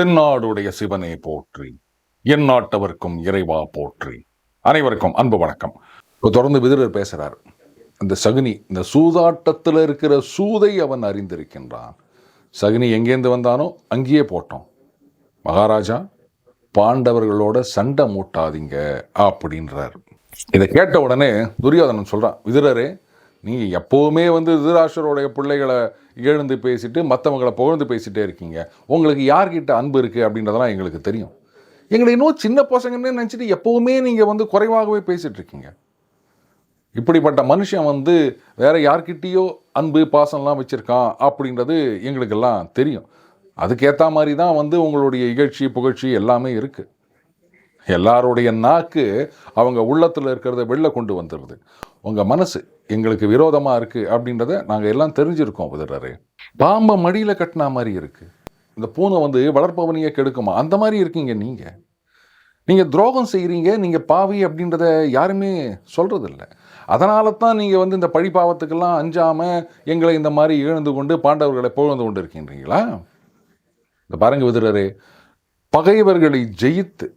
தென்னாடுடைய சிவனே போற்றி என் நாட்டவர்க்கும் இறைவா போற்றி. அனைவருக்கும் அன்பு வணக்கம். இப்போ தொடர்ந்து விதிரர் பேசுகிறார் இந்த சகுனி இந்த சூதாட்டத்தில் இருக்கிற சூதை அவன் அறிந்திருக்கின்றான். சகுனி எங்கேருந்து வந்தானோ அங்கேயே போட்டோம் மகாராஜா பாண்டவர்களோட சண்டை மூட்டாதீங்க அப்படின்றார். இதை கேட்ட உடனே துரியோதனன் சொல்கிறான் விதிரரே நீங்கள் எப்போவுமே வந்து திருராஷருடைய பிள்ளைகளை எழுந்து பேசிட்டு மற்றவங்களை புகழ்ந்து பேசிகிட்டே இருக்கீங்க. உங்களுக்கு யார்கிட்ட அன்பு இருக்குது அப்படின்றதெல்லாம் எங்களுக்கு தெரியும். எங்களை இன்னும் சின்ன பசங்கன்னு நினச்சிட்டு எப்போவுமே நீங்கள் வந்து குறைவாகவே பேசிகிட்டு இருக்கீங்க. இப்படிப்பட்ட மனுஷன் வந்து வேறு யார்கிட்டேயோ அன்பு பாசம்லாம் வச்சுருக்கான் அப்படின்றது எங்களுக்கெல்லாம் தெரியும். அதுக்கேற்ற மாதிரி தான் வந்து உங்களுடைய இகழ்ச்சி புகழ்ச்சி எல்லாமே இருக்குது எல்லாருடைய நாக்கு அவங்க உள்ளத்தில் இருக்கிறத வெளில கொண்டு வந்துடுது உங்கள் மனசு எங்களுக்கு விரோதமாக இருக்குது அப்படின்றத நாங்கள் எல்லாம் தெரிஞ்சிருக்கோம் விதரரே பாம்பை மடியில் கட்டினா மாதிரி இருக்குது இந்த பூனை வந்து வளர்ப்பவனையே கெடுக்குமா? அந்த மாதிரி இருக்கீங்க நீங்கள் நீங்கள் துரோகம் செய்கிறீங்க நீங்கள் பாவி அப்படின்றத யாருமே சொல்கிறதில்ல அதனால தான் நீங்கள் வந்து இந்த பழி பாவத்துக்கெல்லாம் அஞ்சாமல் எங்களை இந்த மாதிரி இழந்து கொண்டு பாண்டவர்களை புகழ்ந்து கொண்டு இருக்கின்றீங்களா? இந்த பாருங்க விதுரரே பகைவர்களை ஜெயித்து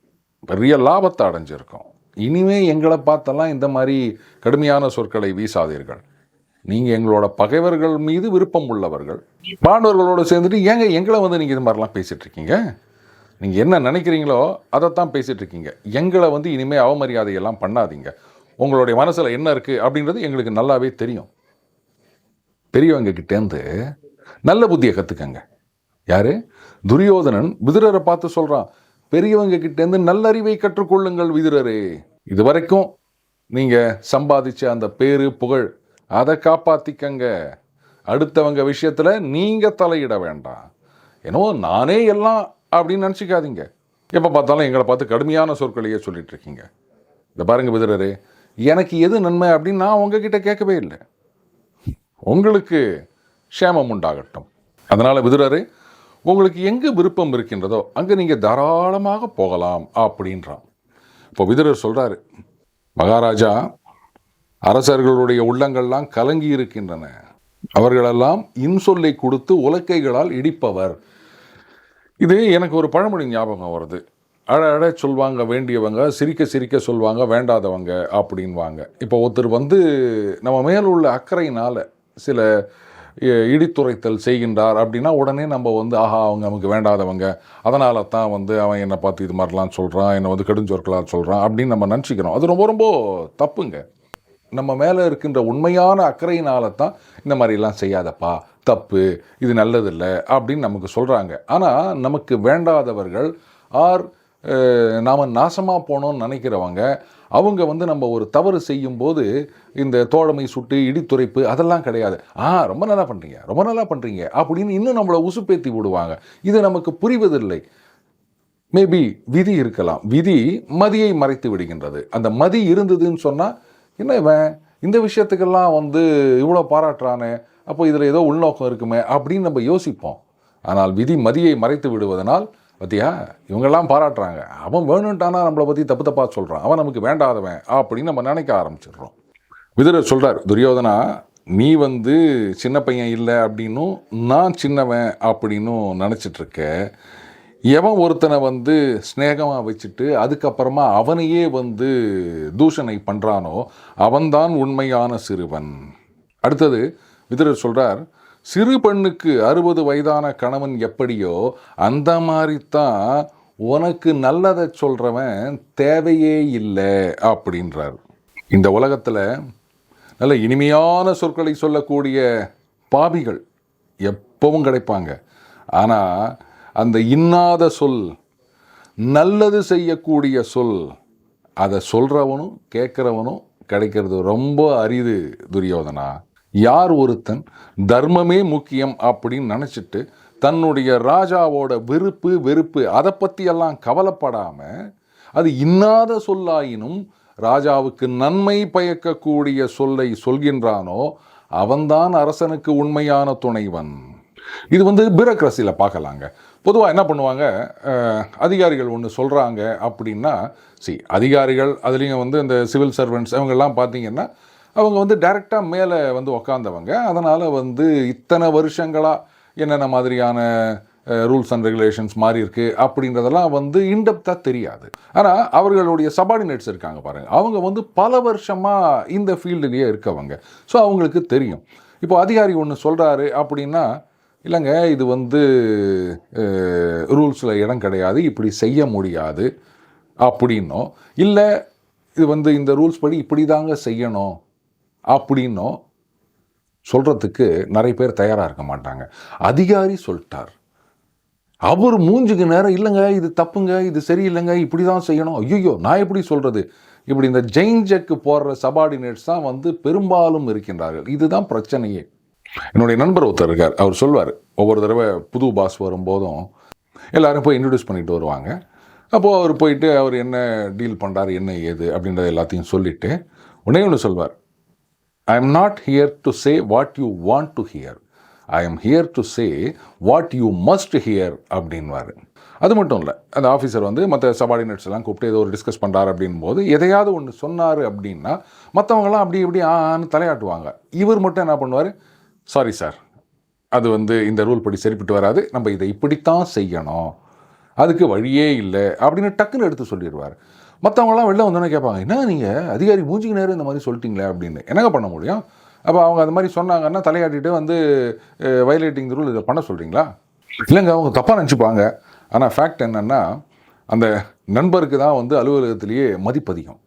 பெரிய லாபத்தை அடைஞ்சிருக்கோம். இனிமே எங்களை பார்த்தெல்லாம் இந்த மாதிரி கடுமையான சொற்களை வீசாதீர்கள். நீங்கள் எங்களோட பகைவர்கள் மீது விருப்பம் உள்ளவர்கள். பாண்டவர்களோடு சேர்ந்துட்டு ஏங்க எங்களை வந்து நீங்கள் இது மாதிரிலாம் பேசிகிட்டு இருக்கீங்க? நீங்கள் என்ன நினைக்கிறீங்களோ அதைத்தான் பேசிகிட்ருக்கீங்க இருக்கீங்க. எங்களை வந்து இனிமேல் அவமரியாதையெல்லாம் பண்ணாதீங்க. உங்களுடைய மனசில் என்ன இருக்குது அப்படின்றது எங்களுக்கு நல்லாவே தெரியும். பெரியவங்க கிட்டேருந்து நல்ல புத்தியை கற்றுக்கங்க யார்? துரியோதனன் விதுரரை பார்த்து சொல்கிறான் பெரியவங்க கிட்டேருந்து நல்லறிவை கற்றுக்கொள்ளுங்கள் விதுரரே இதுவரைக்கும் நீங்கள் சம்பாதிச்ச அந்த பேரு புகழ் அதை காப்பாற்றிக்கங்க அடுத்தவங்க விஷயத்தில் நீங்கள் தலையிட வேண்டாம். ஏன்னோ நானே எல்லாம் அப்படின்னு நினச்சிக்காதீங்க. எப்போ பார்த்தாலும் எங்களை பார்த்து கடுமையான சொற்களையே சொல்லிகிட்ருக்கீங்க இருக்கீங்க இந்த பாருங்க விதுரரே எனக்கு எது நன்மை அப்படின்னு நான் உங்ககிட்ட கேட்கவே இல்லை. உங்களுக்கு க்ஷேமம் உண்டாகட்டும். அதனால் விதுரரே உங்களுக்கு எங்கே விருப்பம் இருக்கின்றதோ அங்கே நீங்கள் தாராளமாக போகலாம் அப்படின்றான். இப்போ விதுரர் சொல்கிறாரு மகாராஜா அரசர்களுடைய உள்ளங்கள்லாம் கலங்கி இருக்கின்றன. அவர்களெல்லாம் இன்சொல்லை கொடுத்து உலக்கைகளால் இடிப்பவர். இது எனக்கு ஒரு பழமொழி ஞாபகம் வருது. அழ அழ சொல்வாங்க வேண்டியவங்க சிரிக்க சிரிக்க சொல்வாங்க வேண்டாதவங்க அப்படின்வாங்க. இப்போ ஒருத்தர் வந்து நம்ம மேல் உள்ள அக்கறையினால் சில இடித்துரைத்தல் செய்கின்றார் அப்படின்னா உடனே நம்ம வந்து ஆஹா அவங்க நமக்கு வேண்டாதவங்க. அதனால தான் வந்து அவன் என்னை பார்த்து இது மாதிரிலாம் சொல்கிறான் என்னை வந்து கெடுஞ்சொற்களாக சொல்கிறான் அப்படின்னு நம்ம நினச்சிக்கிறோம். அது ரொம்ப ரொம்ப தப்புங்க. நம்ம மேலே இருக்கின்ற உண்மையான அக்கறையினால தான் இந்த மாதிரிலாம் செய்யாதப்பா தப்பு இது நல்லதில்லை அப்படின்னு நமக்கு சொல்கிறாங்க ஆனால் நமக்கு வேண்டாதவர்கள் ஆர் நாம் நாசமாக போனோம்னு நினைக்கிறவங்க அவங்க வந்து நம்ம ஒரு தவறு செய்யும்போது இந்த தோழமை சுட்டு இடித்துரைப்பு அதெல்லாம் கிடையாது. ஆ ரொம்ப நல்லா பண்ணுறீங்க ரொம்ப நல்லா பண்ணுறீங்க அப்படின்னு இன்னும் நம்மளை உசுப்பேத்தி விடுவாங்க. இது நமக்கு புரிவதில்லை. மேபி விதி இருக்கலாம். விதி மதியை மறைத்து விடுகின்றது. அந்த மதி இருந்ததுன்னு சொன்னால் என்ன இவன்? இந்த விஷயத்துக்கெல்லாம் வந்து இவ்வளோ பாராட்டுறானே அப்போ இதில் ஏதோ உள்நோக்கம் இருக்குமே அப்படின்னு நம்ம யோசிப்போம். ஆனால் விதி மதியை மறைத்து விடுவதனால் பத்தியா? இவங்கெல்லாம் பாராட்டுறாங்க. அவன் வேணுன்ட்டானா நம்மளை பற்றி தப்பு தப்பாக சொல்கிறான் அவன் நமக்கு வேண்டாதவன் அப்படின்னு நம்ம நினைக்க ஆரம்பிச்சிடுறோம். விதுரர் சொல்கிறார் துரியோதனா நீ வந்து சின்ன பையன் இல்லை அப்படின்னும் நான் சின்னவன் அப்படின்னும் நினச்சிட்ருக்க. எவன் ஒருத்தனை வந்து ஸ்நேகமாக வச்சுட்டு அதுக்கப்புறமா அவனையே வந்து தூஷணை பண்ணுறானோ அவன்தான் உண்மையான சிறுவன். அடுத்தது விதுரர் சொல்கிறார் சிறு பெண்ணுக்கு அறுபது வயதான கணவன் எப்படியோ அந்த மாதிரி தான் உனக்கு நல்லதை சொல்கிறவன் தேவையே இல்லை அப்படின்றார். இந்த உலகத்தில் நல்ல இனிமையான சொற்களை சொல்லக்கூடிய பாவிகள் எப்பவும் கிடைப்பாங்க. ஆனால் அந்த இன்னாத சொல் நல்லது செய்யக்கூடிய சொல் அதை சொல்கிறவனும் கேட்குறவனும் கிடைக்கிறது ரொம்ப அரிது துரியோதனா. யார் ஒருத்தன் தர்மமே முக்கியம் அப்படின்னு நினச்சிட்டு தன்னுடைய ராஜாவோட விருப்பு வெறுப்பு அதை பற்றியெல்லாம் கவலைப்படாமல் அது இன்னாத சொல்லாயினும் ராஜாவுக்கு நன்மை பயக்கக்கூடிய சொல்லை சொல்கின்றானோ அவன்தான் அரசனுக்கு உண்மையான துணைவன். இது வந்து பியூரோக்ரஸியில் பார்க்கலாங்க. பொதுவாக என்ன பண்ணுவாங்க? அதிகாரிகள் ஒன்று சொல்கிறாங்க அப்படின்னா சி அதிகாரிகள் அதுலேயும் வந்து இந்த சிவில் சர்வெண்ட்ஸ் அவங்கெல்லாம் பார்த்தீங்கன்னா அவங்க வந்து டைரெக்டாக மேலே வந்து உக்காந்தவங்க. அதனால் வந்து இத்தனை வருஷங்களாக என்னென்ன மாதிரியான ரூல்ஸ் அண்ட் ரெகுலேஷன்ஸ் மாறி இருக்கு அப்படின்றதெல்லாம் வந்து இன்டெப்த்தாக தெரியாது. ஆனால் அவர்களுடைய சபார்டினேட்ஸ் இருக்காங்க பாருங்கள் அவங்க வந்து பல வருஷமாக இந்த ஃபீல்டுலேயே இருக்கவங்க. ஸோ அவங்களுக்கு தெரியும். இப்போ அதிகாரி ஒன்று சொல்கிறாரு அப்படின்னா இல்லைங்க இது வந்து ரூல்ஸில் இடம் கிடையாது இப்படி செய்ய முடியாது அப்படின்னோ இல்லை இது வந்து இந்த ரூல்ஸ் படி இப்படி தாங்க செய்யணும். அப்படின்னும் சொல்கிறதுக்கு நிறைய பேர் தயாராக இருக்க மாட்டாங்க. அதிகாரி சொல்லிட்டார். அவர் மூஞ்சுக்கு நேரம் இல்லைங்க இது தப்புங்க இது சரியில்லைங்க இப்படி தான் செய்யணும். ஐயோ நான் எப்படி சொல்கிறது இப்படி இந்த ஜெயின் ஜெக்கு போடுற சபார்டினேட்ஸ் தான் வந்து பெரும்பாலும் இருக்கின்றார்கள். இதுதான் பிரச்சனையே. என்னுடைய நண்பர் ஒருத்தர் இருக்கார். அவர் சொல்வார் ஒவ்வொரு தடவை புது பாஸ் வரும்போதும் எல்லாரும் போய் இன்ட்ரடியூஸ் பண்ணிட்டு வருவாங்க. அப்போது அவர் போயிட்டு அவர் என்ன டீல் பண்ணுறாரு என்ன ஏது? அப்படின்றத எல்லாத்தையும் சொல்லிவிட்டு உடனே ஒன்று சொல்வார். I am not here to say what you want to hear I am here to say what you must hear அப்படின்வார். அது மட்டும் இல்லை அந்த ஆஃபீஸர் வந்து மற்ற சபார்டினேட்ஸ் எல்லாம் கூப்பிட்டு ஏதோ ஒரு டிஸ்கஸ் பண்ணுறாரு அப்படின்போது எதையாவது ஒன்று சொன்னார் அப்படின்னா மற்றவங்களாம் அப்படி இப்படி ஆன்னு தலையாட்டுவாங்க. இவர் மட்டும் என்ன பண்ணுவார்? சாரி சார் அது வந்து இந்த ரூல் படி சரிப்பட்டு வராது. நம்ம இதை இப்படித்தான் செய்யணும். அதுக்கு வழியே இல்லை அப்படின்னு டக்குன்னு எடுத்து சொல்லிடுவார். மற்றவங்களாம் வெளில வந்தோன்னே கேட்பாங்க என்ன நீங்கள் அதிகாரி மூஞ்சிக்கு நேரம் இந்த மாதிரி சொல்லிட்டீங்களே? அப்படின்னு. என்னங்க பண்ண முடியும்? அப்போ அவங்க அது மாதிரி சொன்னாங்கன்னா தலையாட்டிட்டு வந்து வயலேட்டிங் ரூல் இதை பண்ண சொல்கிறீங்களா இல்லைங்க அவங்க தப்பாக நினச்சிப்பாங்க. ஆனால் ஃபேக்ட் என்னென்னா அந்த நண்பருக்கு தான் வந்து அலுவலகத்திலேயே மதிப்பதிகம்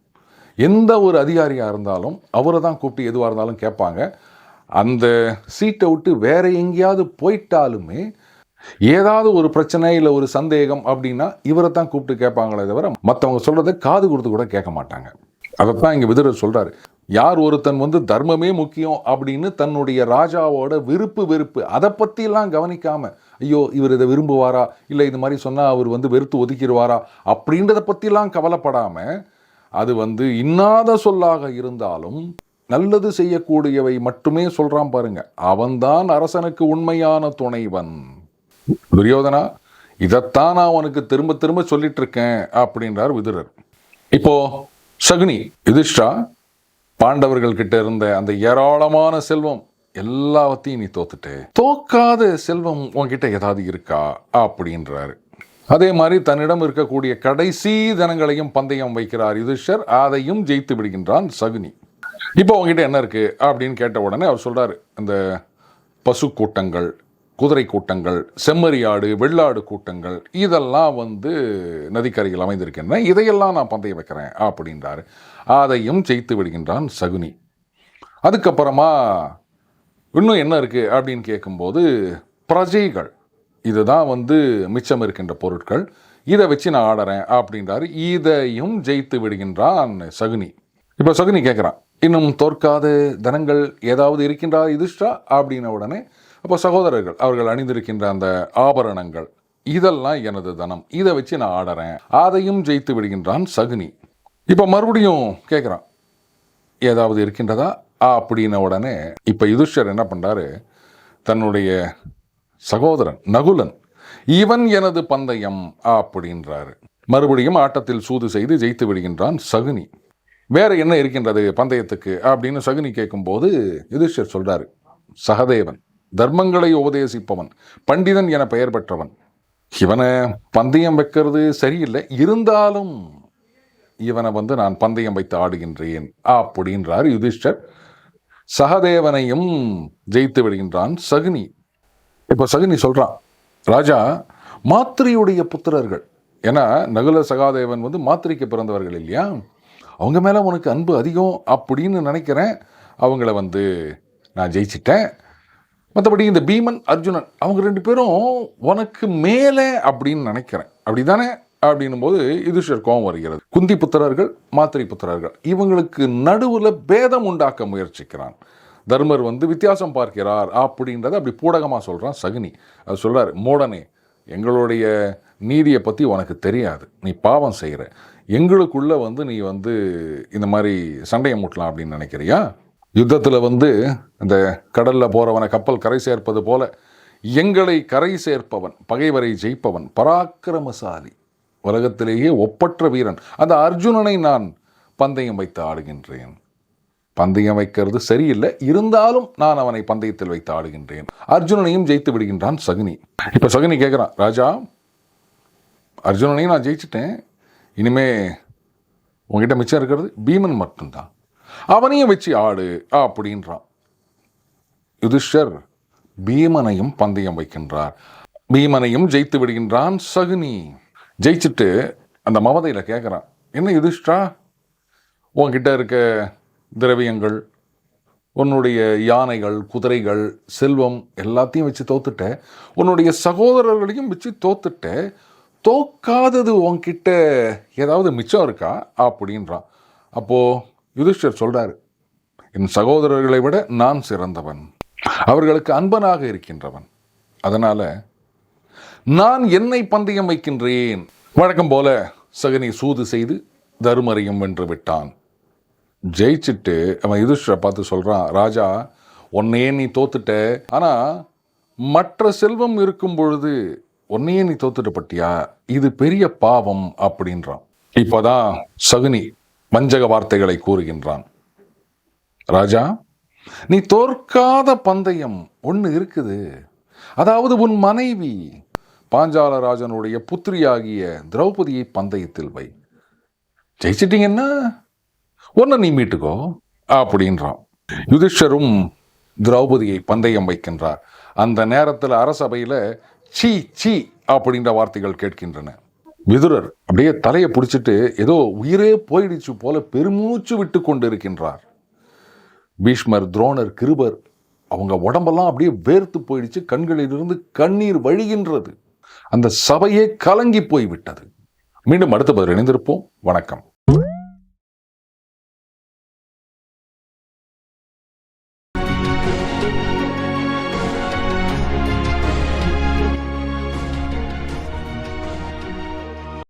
எந்த ஒரு அதிகாரியாக இருந்தாலும் அவரை தான் கூப்பிட்டு எதுவாக இருந்தாலும் கேட்பாங்க. அந்த சீட்டை விட்டு வேற எங்கேயாவது போயிட்டாலுமே ஏதாவது ஒரு பிரச்சனை இல்லை ஒரு சந்தேகம் அப்படின்னா இவரை தான் கூப்பிட்டு கேட்பாங்களே தவிர மற்றவங்க சொல்கிறத காது கொடுத்து கூட கேட்க மாட்டாங்க. அதைத்தான் இங்கே விதுரர் சொல்கிறாரு யார் ஒருத்தன் வந்து தர்மமே முக்கியம் அப்படின்னு தன்னுடைய ராஜாவோட விருப்பு வெறுப்பு அதை பற்றிலாம் கவனிக்காம ஐயோ இவர் இதை விரும்புவாரா? இல்லை இது மாதிரி சொன்னால் அவர் வந்து வெறுத்து ஒதுக்கிடுவாரா? அப்படின்றத பற்றிலாம் கவலைப்படாமல் அது வந்து இன்னாத சொல்லாக இருந்தாலும் நல்லது செய்யக்கூடியவை மட்டுமே சொல்கிறான் பாருங்க. அவன்தான் அரசனுக்கு உண்மையான துணைவன். துரியோதனா இதைத்தான் நான் உனக்கு திரும்ப திரும்ப சொல்லிட்டு இருக்கேன் அப்படின்றார் விதுரர். இப்போ சகுனி யுதிஷ்டா பாண்டவர்கள் கிட்ட இருந்த அந்த ஏராளமான செல்வம் எல்லாத்தையும் நீ தோத்துட்டு. தோக்காத செல்வம் உன்கிட்ட ஏதாவது இருக்கா? அப்படின்றாரு. அதே மாதிரி தன்னிடம் இருக்கக்கூடிய கடைசி தனங்களையும் பந்தயம் வைக்கிறார் யுதிஷ்டர். அதையும் ஜெயித்து விடுகின்றான் சகுனி. இப்போ உங்ககிட்ட என்ன இருக்கு? அப்படின்னு கேட்ட உடனே அவர் சொல்றாரு இந்த பசு கூட்டங்கள் குதிரை கூட்டங்கள் செம்மறியாடு வெள்ளாடு கூட்டங்கள் இதெல்லாம் வந்து நதிக்கரையில் அமைந்திருக்கின்றன. இதையெல்லாம் நான் பந்தயம் வைக்கிறேன் அப்படின்றாரு. அதையும் ஜெயித்து விடுகின்றான் சகுனி. அதுக்கப்புறமா இன்னும் என்ன இருக்குது அப்படின்னு கேட்கும்போது பிரஜைகள். இதுதான் வந்து மிச்சம் இருக்கின்ற பொருட்கள். இதை வச்சு நான் ஆடுறேன் அப்படின்றாரு. இதையும் ஜெயித்து விடுகின்றான் சகுனி. இப்போ சகுனி கேட்குறான் இன்னும் தோற்காத தனங்கள் ஏதாவது இருக்கின்றா இதுஷ்டா அப்படின்ன உடனே அப்போ சகோதரர்கள் அவர்கள் அணிந்திருக்கின்ற அந்த ஆபரணங்கள் இதெல்லாம் எனது தனம். இதை வச்சு நான் ஆடுறேன். அதையும் ஜெயித்து விடுகின்றான் சகுனி. இப்போ மறுபடியும் கேட்குறான் ஏதாவது இருக்கின்றதா? அப்படின்ன உடனே இப்போ யுதிஷ்டர் என்ன பண்ணுறாரு தன்னுடைய சகோதரன் நகுலன் இவன் எனது பந்தயம் அப்படின்றாரு. மறுபடியும் ஆட்டத்தில் சூது செய்து ஜெயித்து விடுகின்றான் சகுனி. வேற என்ன இருக்கின்றது பந்தயத்துக்கு? அப்படின்னு சகுனி கேட்கும்போது யுதிஷ்டர் சொல்கிறாரு சகதேவன். தர்மங்களை உபதேசிப்பவன் பண்டிதன் என பெயர் பெற்றவன். இவனை பந்தயம் வைக்கிறது சரியில்லை இருந்தாலும் இவனை வந்து நான் பந்தயம் வைத்து ஆடுகின்றேன் அப்படின்றார் யுதிஷ்டர். சகதேவனையும் ஜெயித்து விடுகின்றான் சகுனி. இப்போ சகுனி சொல்கிறான் ராஜா மாத்திரையுடைய புத்திரர்கள். ஏன்னா நகுல சகாதேவன் வந்து மாத்திரைக்கு பிறந்தவர்கள் இல்லையா? அவங்க மேலே உனக்கு அன்பு அதிகம் அப்படின்னு நினைக்கிறேன். அவங்கள வந்து நான் ஜெயிச்சிட்டேன். மற்றபடி இந்த பீமன் அர்ஜுனன் அவங்க ரெண்டு பேரும் உனக்கு மேலே அப்படின்னு நினைக்கிறேன். அப்படிதானே அப்படின்னும் போது யுதிஷர் கோபம் வருகிறது. குந்தி புத்திரர்கள் மாத்திரை புத்திரர்கள் இவங்களுக்கு நடுவில் பேதம் உண்டாக்க முயற்சிக்கிறான். தர்மர் வந்து வித்தியாசம் பார்க்கிறார் அப்படின்றத அப்படி பூடகமாக சொல்கிறான் சகுனி. அது சொல்கிறார் மோடனே எங்களுடைய நீதியை பற்றி உனக்கு தெரியாது. நீ பாவம் செய்கிற எங்களுக்குள்ளே வந்து நீ வந்து இந்த மாதிரி சண்டையை மூட்டலாம் அப்படின்னு நினைக்கிறியா? யுத்தத்தில் வந்து இந்த கடலில் போகிறவனை கப்பல் கரை சேர்ப்பது போல எங்களை கரை சேர்ப்பவன் பகைவரை ஜெயிப்பவன் பராக்கிரமசாலி உலகத்திலேயே ஒப்பற்ற வீரன். அந்த அர்ஜுனனை நான் பந்தயம் வைத்து ஆடுகின்றேன். பந்தயம் வைக்கிறது சரியில்லை இருந்தாலும் நான் அவனை பந்தயத்தில் வைத்து ஆடுகின்றேன். அர்ஜுனனையும் ஜெயித்து விடுகின்றான் சகுனி. இப்போ சகுனி கேட்குறான் ராஜா அர்ஜுனனையும் நான் ஜெயிச்சிட்டேன். இனிமே உங்ககிட்ட மிச்சம் இருக்கிறது பீமன் மட்டும்தான். அவனையும் வச்சு ஆடு அப்படின்றான். யுதிஷ்டர் பீமனையும் பந்தயம் வைக்கின்றார். பீமனையும் ஜெயித்து விடுகின்றான் சகுனி. ஜெயிச்சுட்டு அந்த மமதையில் கேட்குறான் என்ன யுதிஷ்டா? உன்கிட்ட இருக்க திரவியங்கள் உன்னுடைய யானைகள் குதிரைகள் செல்வம் எல்லாத்தையும் வச்சு தோத்துட்ட. உன்னுடைய சகோதரர்களையும் வச்சு தோத்துட்ட. தோக்காதது உன்கிட்ட ஏதாவது மிச்சம் இருக்கா? அப்படின்றான். அப்போது யுதிஷ்டர் சொல்றாரு என் சகோதரர்களை விட நான் சிறந்தவன். அவர்களுக்கு அன்பனாக இருக்கின்றவன். அதனால நான் என்னை பந்தயம் வைக்கின்றேன். வழக்கம் போல சகனி சூது செய்து தருமரையும் வென்று விட்டான். ஜெயிச்சுட்டு அவன் யுதிஷ்டரை பார்த்து சொல்றான் ராஜா உன்னையே நீ தோத்துட்ட. ஆனா மற்ற செல்வம் இருக்கும் பொழுது உன்னையே நீ தோத்துட்ட பட்டியா இது பெரிய பாவம் அப்படின்றான். இப்போதான் சகுனி வஞ்சக வார்த்தைகளை கூறுகின்றான். ராஜா நீ தோற்காத பந்தயம் ஒன்று இருக்குது. அதாவது உன் மனைவி பாஞ்சாலராஜனுடைய புத்திரியாகிய திரௌபதியை பந்தயத்தில் வை. ஜெயிச்சிட்டிங்கன்னா ஒன்று நீ மீட்டுக்கோ அப்படின்றான். யுதிஷ்டரும் திரௌபதியை பந்தயம் வைக்கின்றார். அந்த நேரத்தில் அரசபையில் சீ சீ அப்படின்ற வார்த்தைகள் கேட்கின்றன. விதுரர் அப்படியே தலையை பிடிச்சிட்டு ஏதோ உயிரே போயிடுச்சு போல பெருமூச்சு விட்டு கொண்டிருக்கின்றார். பீஷ்மர் துரோணர் கிருபர் அவங்க உடம்பெல்லாம் அப்படியே வேர்த்து போயிடுச்சு. கண்களிலிருந்து கண்ணீர் வழிகின்றது. அந்த சபையே கலங்கி போய்விட்டது. மீண்டும் அடுத்த பதில் இணைந்திருப்போம். வணக்கம்.